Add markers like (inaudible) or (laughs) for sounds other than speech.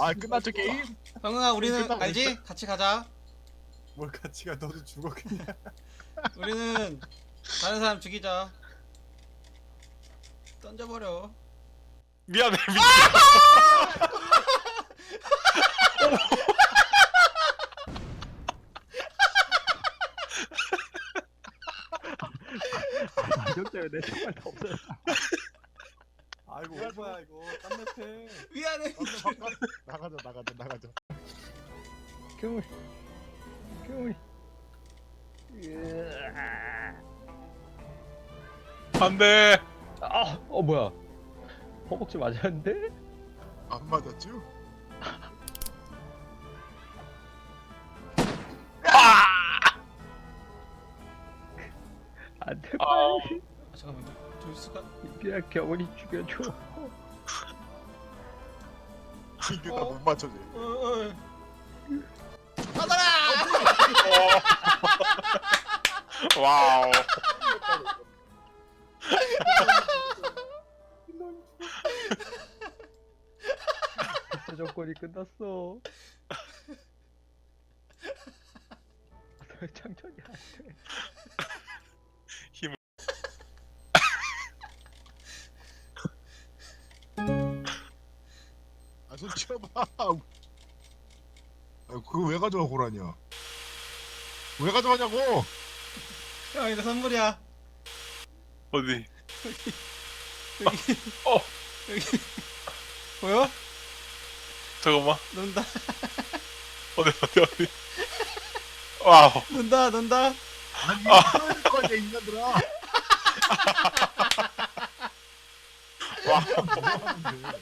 아 끝났죠 게임? 형아 우리는 끝나고 알지? 같이 가자. 뭘 같이 가 너도 죽어 그냥 (laughs) 우리는 다른 사람 죽이자. 던져버려. 미안해 미안. 이것 때문에 내 정말 다 없어요 아이고 오버야 이거 땀내패 미안해. 괴물 괴물 안돼. 아, 어 뭐야 허벅지 맞았는데? 안 맞았죠? 안돼 아. 빨리 아, 잠깐만. 돌수가 이비야 겨울이 죽여줘 이게 어? 나못 맞춰지 어, 어. 받아라! (laughs) 와우. 진짜 조건이 끝났어. 장전이 안돼. 아손 치워봐. 아 그거 왜 가져가 고라냐 왜 가져가냐고 형 이거 선물이야. 어디? 여기. 어. 여기. 보여? 잠깐만. 논다. 어디 어디 어디. 와우. 논다. 논다. 아니 그럴 거 아니야 인간들아 와. 뭐 하는데